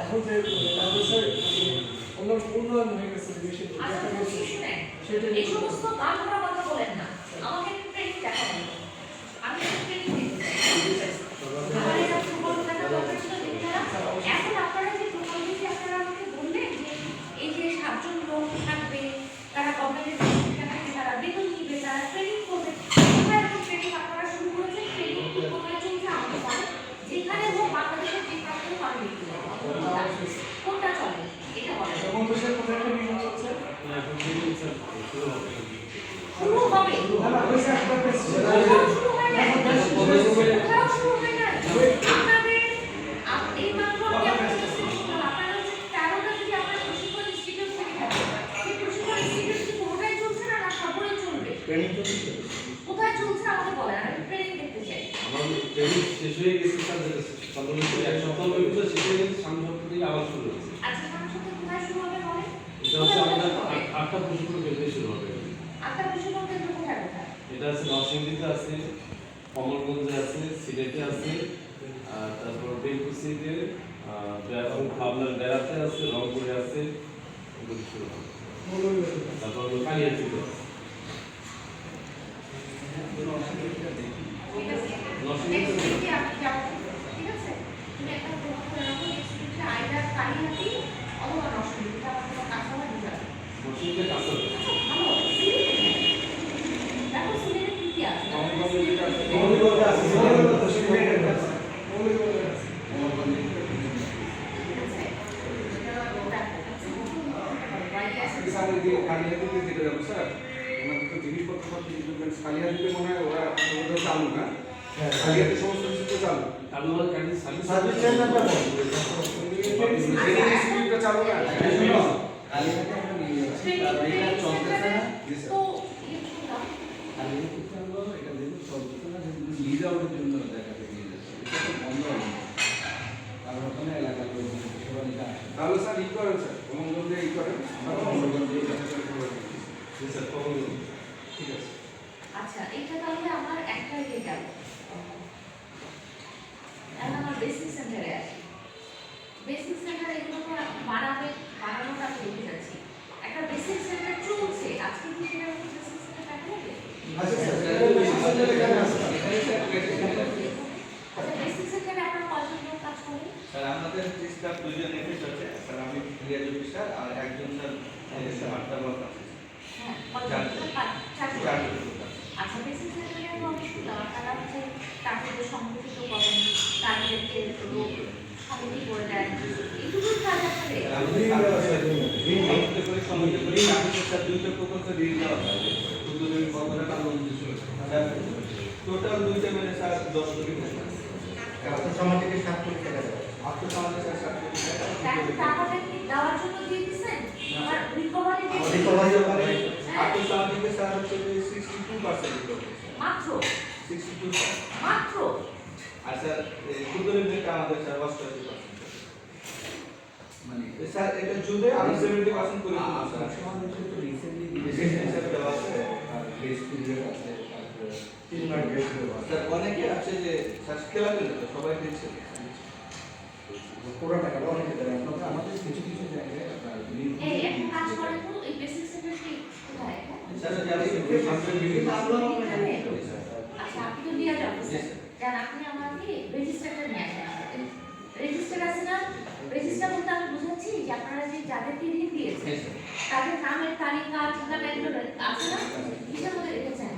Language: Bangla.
এখন যে তাদের স্যার অন্য উন্নয়ন হয়ে গেছে সেটা এই সমস্ত গান করার কথা বলেন না। আমাকে ট্রেনিং দেখাবেন আমি একটু ট্রেনিং দিতে চাই আমার এটা প্রকল্প দেখা দরকার ছিল দিতে না। এখন আপনারা যে প্রকল্পে যে আপনারা আমাকে বললেন যে এই যে সাতজন লোক থাকবে তারা গভর্নমেন্টের শিক্ষা থেকে তারা বেতন নিবে তারা ট্রেনিং করবে কোথায় এরকম ট্রেনিং আপনারা শুরু করেছেন ট্রেনিং কি কোথায় চলছে আমাকে বলেন যেখানে হোক বাংলাদেশের যে প্রান্তে আমি দেখতে যাব। কোনটা চলে এটা বলেন এবং তো সে কোথায় একটা নিয়ম চলছে শুরু হবে না না ওই যে একটা বেশ কোথাও শুরু হয় নাই কোথাও শুরু হয় নাই আপনাদের আপ- এই মাত্র আমি আপনাদের কাছে শুনলাম আপনারা হচ্ছে তেরোটা যদি আপনার প্রশিক্ষণ ইনস্টিটিউট থেকে থাকে সেই প্রশিক্ষণ ইনস্টিটিউট কি কোনোটাই চলছে না না সবগুলোই চলবে ট্রেনিং চলছে কোথায় চলছে আমাকে বলেন আমি ট্রেনিং দেখতে চাই। আমার ট্রেনিং শেষ হয়ে গেছে স্যার সর্বনিম্ন এক সপ্তাহ পর্যন্ত শেষ হয়ে গেছে সামনে সপ্তাহ থেকে আবার শুরু হচ্ছে আজকে আমার সাথে কোথায় শুরু হবে বলেন? এটা হচ্ছে আমাদের আটটা প্রশিক্ষণ কেন্দ্রে শুরু হবে। আপনার প্রশিক্ষণ কেন্দ্র কোথায় কোথায়? এটা আছে নরসিংদীতে আছে কমলগঞ্জে আছে সিলেটে আছে আর তারপর বেলকুচিতে আপনার বেড়াতে আছে রংপুরে আছে এগুলো শুরু হবে। তারপর কালিয়াচিতে আছে। জিনিসপত্র সব ইকুইপমেন্টস কালিয়াতিতে মনে হয় ওরা চালু না হ্যাঁ, কালিয়াতে সমস্ত কিছু তো চালু। চালু হওয়ার কারণে সার্ভিস সার্ভিস সেন্টারটা ট্রেনিং ইনস্টিটিউটটা চালু না কালীঘাটে আমরা নিয়ে যাচ্ছি, তারপরে এটা চলতেছে না। তো কালীঘাটে হলো এটা চলতেছে না আউটের জন্য দেখাতে নিয়ে যাচ্ছে এটা তো বন্ধ? হবে না। কারণ ওখানে এলাকার লোকজন সেবা নিতে আসে তাহলে স্যার ই করেন। স্যার কমলগঞ্জে ই করেন। আমরা কমলগঞ্জে এই স্যার কমলগঞ্জ ঠিক আছে। আচ্ছা এটা তাহলে আমার একটা ইয়ে গেল এখন আমার বেসিক সেন্টারে আসি। বেসিক সেন্টার এগুলো তো বানাবে বানানোটা আমি দেখে যাচ্ছি। একটা বেসিক সেন্টার চলছে আজকে কি সেটা বেসিক সেন্টার দেখা যাবে আচ্ছা। আচ্ছা বেসিক সেন্টারে আপনারা কয়জন লোক কাজ করেন? স্যার আমাদের স্টাফ দুজন এফএস আছে। স্যার আমি অফিসার আর একজন স্যার আটটা হ্যাঁ চারজন। আচ্ছা বেসিক অনেক শুনলাম তারা হচ্ছে তাদেরকে সংগঠিত করেন তাদেরকে রোগ সমিতি করে দেন। স্যার, আমাদের সাথে করে দুইটা প্রকল্প দিয়ে দেওয়া হয়। উদ্যোগী কর্মরা কালো টোটাল দুইটা মিলে স্যার দশ কোটি টাকা। আর্থসামাজিক সাত কোটি টাকা। দেওয়া। আর্থসামাজিক স্যার সাত কোটি টাকা। তাকে টাকাটা কি দেওয়ার জন্য দিয়ে দিছেন? আর রিকভারি ও করে। আর্থসামাজিক স্যার হচ্ছে সিক্সটি টু পার্সেন্ট মাত্র সিক্সটি টু মাত্র আর স্যার ক্ষুদ্র ঋণটা আমাদের স্যার অষ্টআশি পার্সেন্ট মানে স্যার এটা জুড়ে আমি সেভেন্টি পার্সেন্ট করে দিলাম স্যার আমাদের তো রিসেন্টলি Recently স্যার দেওয়া আছে। আর গ্রেস পিরিয়ড আছে তিন মাস grace স্যার অনেকে আছে যে স্যার খেলা সবাই দিচ্ছে পুরো টাকাটা অনেকে দেয়। আমাদের কিছু কিছু জায়গায় আপনার ঋণ এই একটা কাজ করেন তো এই বেসিক সেন্টার কি কোথায় স্যার যারা এখানে? আচ্ছা আপনি তো নিয়ে যাবেন আপনি আমাকে রেজিস্টারটা নিয়ে আসেন রেজিস্টার আছে না রেজিস্টার বলতে আমি বুঝাচ্ছি যে আপনারা যে যাদেরকে ঋণ দিয়েছেন তাদের নামের তালিকা, ঠিকানা এগুলো আছে না? কিসের মধ্যে রেখেছেন?